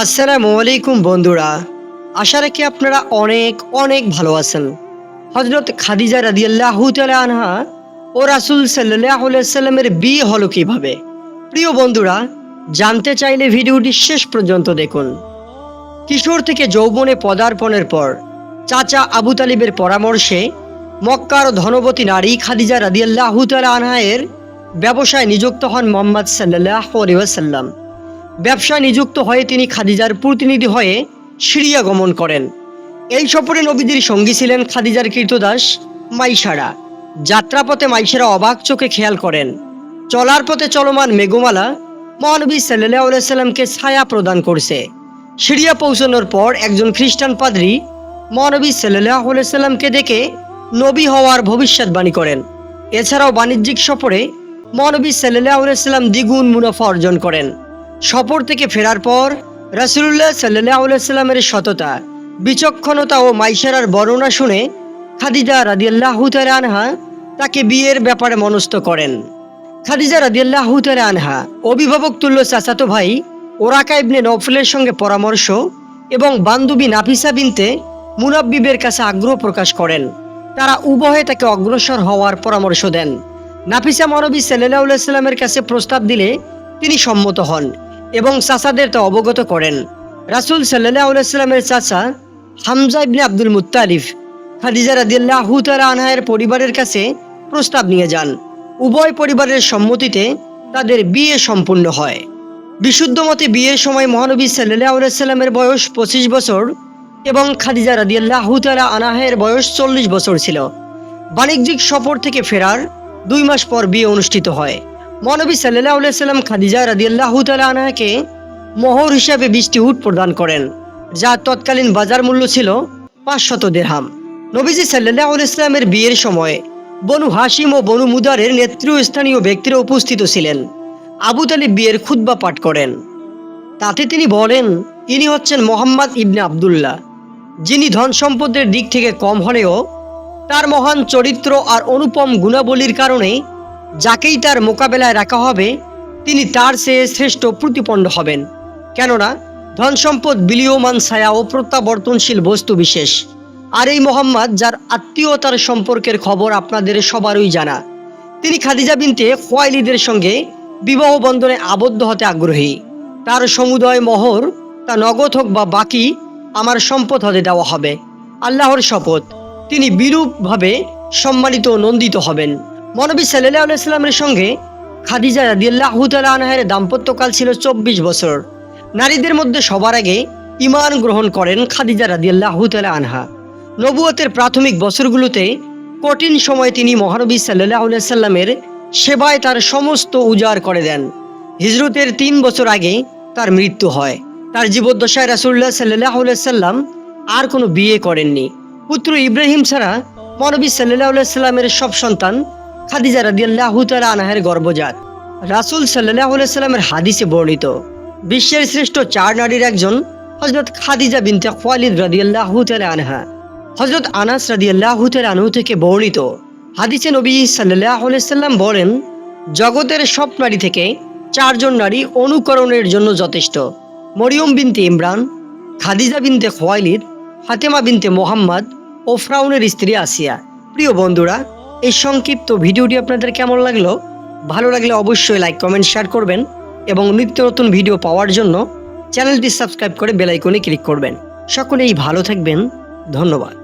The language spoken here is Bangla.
আসসালামু আলাইকুম বন্ধুরা। আশা রাখি আপনারা অনেক অনেক ভালো আছেন। হজরত খাদিজা রাদিয়াল্লাহ তাআলা আনহা ও রাসূল আলাইহি সাল্লামের বিয়ে হলো কীভাবে? প্রিয় বন্ধুরা, জানতে চাইলে ভিডিওটি শেষ পর্যন্ত দেখুন। কিশোর থেকে যৌবনে পদার্পণের পর চাচা আবু তালিবের পরামর্শে মক্কার ধনবতী নারী খাদিজা রাদিয়াল্লাহু তাআলা আনহায়ের ব্যবসায় নিযুক্ত হন মোহাম্মদ সাল্লাল্লাহু আলাইহি ওয়াসাল্লাম। ব্যবসায় নিযুক্ত হয়ে তিনি খাদিজার প্রতিনিধি হয়ে সিরিয়া গমন করেন। এই সফরে নবীদের সঙ্গী ছিলেন খাদিজার কীর্তদাস মাইশারা। যাত্রাপথে মাইশারা অবাক চোখে খেয়াল করেন। চলার পথে চলমান মেঘমালা মহানবী সাল্লাহ ছায়া প্রদান করছে। সিরিয়া পৌঁছানোর পর একজন খ্রিস্টান পাদ্রী মহানবী সাল্লাহ দেখে নবী হওয়ার ভবিষ্যৎবাণী করেন। এছাড়াও বাণিজ্যিক সফরে মহানবী সাল্লাহ সাল্লাম দ্বিগুণ মুনাফা অর্জন করেন। সফর থেকে ফেরার পর রাসুলুল্লাহ সাল্লাহ সাল্লামের সততা, বিচক্ষণতা ও মাইশারার বর্ণনা শুনে খাদিজা রাদিয়াল্লাহ আনহা তাকে বিয়ের ব্যাপারে মনস্থ করেন। খাদিজা রাদিয়াল্লাহ আনহা অভিভাবক তুল্য চাচাতো ভাই ওরাকা ইবনে নফলের সঙ্গে পরামর্শ এবং বান্ধবী নাফিসা বিনতে মুনাব্বিবের কাছে আগ্রহ প্রকাশ করেন। তারা উভয়ে তাকে অগ্রসর হওয়ার পরামর্শ দেন। নাফিসা মনবী সাল্লাহ সাল্লামের কাছে প্রস্তাব দিলে তিনি সম্মত হন। এবং চাচাদের তা অবগত করেন। রাসুল সাল্লাহ সাল্লামের চাচা হামজা ইবনে আব্দুল মুত্তালিফ খাদিজা রাদিয়াল্লাহ তাআলা আনহায়ের পরিবারের কাছে প্রস্তাব নিয়ে যান। উভয় পরিবারের সম্মতিতে তাদের বিয়ে সম্পূর্ণ হয়। বিশুদ্ধ মতে বিয়ের সময় মহানবী সাল্লাহ সাল্লামের বয়স পঁচিশ বছর এবং খাদিজা রাদিয়াল্লাহ তাআলা আনাহের বয়স চল্লিশ বছর ছিল। বাণিজ্যিক সফর থেকে ফেরার দুই মাস পর বিয়ে অনুষ্ঠিত হয়। মহানবী সাল্লাহ সাল্লাম খাদিজা রাদিয়াল্লাহ আনহাকে মোহর হিসাবে বৃষ্টি উট প্রদান করেন, যা তৎকালীন বাজার মূল্য ছিল পাঁচশত দেরহাম। নবীজি সাল্লাহ ইসলামের বিয়ের সময় বনু হাসিম ও বনু মুদারের নেতৃস্থানীয় ব্যক্তিরা উপস্থিত ছিলেন। আবু তালিব বিয়ের খুদ্া পাঠ করেন। তাতে তিনি বলেন, ইনি হচ্ছেন মোহাম্মদ ইবনে আবদুল্লাহ, যিনি ধন সম্পদের দিক থেকে কম হলেও তার মহান চরিত্র আর অনুপম গুণাবলীর কারণে যাকেই তার মোকাবেলায় রাখা হবে, তিনি তার চেয়ে শ্রেষ্ঠ প্রতিপন্ন হবেন। কেননা ধন সম্পদ বিলীয়মান ছায়া ও প্রত্যাবর্তনশীল বস্তু বিশেষ। আর এই মোহাম্মদ, যার আত্মীয়তার সম্পর্কের খবর আপনাদের সবারই জানা। তিনি খাদিজা বিনতে খোয়াইলিদের সঙ্গে বিবাহ বন্ধনে আবদ্ধ হতে আগ্রহী। তার সমুদয় মোহর, তা নগদ হোক বা বাকি, আমার সম্পদ হতে দেওয়া হবে। আল্লাহর শপথ। তিনি বিরূপভাবে সম্মানিত ও নন্দিত হবেন। মনবী সাল্লাহ আলাইস্লামের সঙ্গে খাদিজা রাদিয়াল্লাহ আনহার দাম্পত্যকাল ছিল চব্বিশ বছর। নারীদের মধ্যে সবার আগে ইমান গ্রহণ করেন খাদিজা রাদিয়াল্লাহ আনহা। নবুয়তের প্রাথমিক বছরগুলোতে কঠিন সময়ে তিনি মহানবী সাল্লাহ সাল্লামের সেবায় তার সমস্ত উজাড় করে দেন। হিজরতের তিন বছর আগে তার মৃত্যু হয়। তার জীবদ্দশায় রাসুল্লাহ সাল্লাহ সাল্লাম আর কোনো বিয়ে করেননি। পুত্র ইব্রাহিম ছাড়া মহানবী সাল্লাহ সাল্লামের সব সন্তান খাদিজা রাদিয়াল্লাহু তাআলা আনহার গর্ভজাত। রাসূল আলাইহি সাল্লামের হাদিসে বর্ণিত, বিশ্বের শ্রেষ্ঠ চার নারীর একজন হযরত খাদিজা বিনতে খালিদ রাদিয়াল্লাহু তাআলা আনহা। হযরত আনাস রাদিয়াল্লাহু তাআলা আনহু থেকে বর্ণিত, হাদিসে নবী আলাইহি সাল্লাম বলেন, জগতের সব নারী থেকে চারজন নারী অনুকরণের জন্য যথেষ্ট। মরিয়ম বিনতে ইমরান, খাদিজা বিনতে খোয়াইলিদ, ফাতেমা বিনতে মোহাম্মদ ও ফ্রাউনের স্ত্রী আসিয়া। প্রিয় বন্ধুরা এই সংক্ষিপ্ত ভিডিওটি আপনাদের কেমন লাগল? ভালো লাগলে অবশ্যই লাইক কমেন্ট শেয়ার করবেন এবং নিত্য নতুন ভিডিও পাওয়ার জন্য চ্যানেলটি সাবস্ক্রাইব করে বেলাইকনে ক্লিক করবেন। সকলেই ভালো থাকবেন। ধন্যবাদ।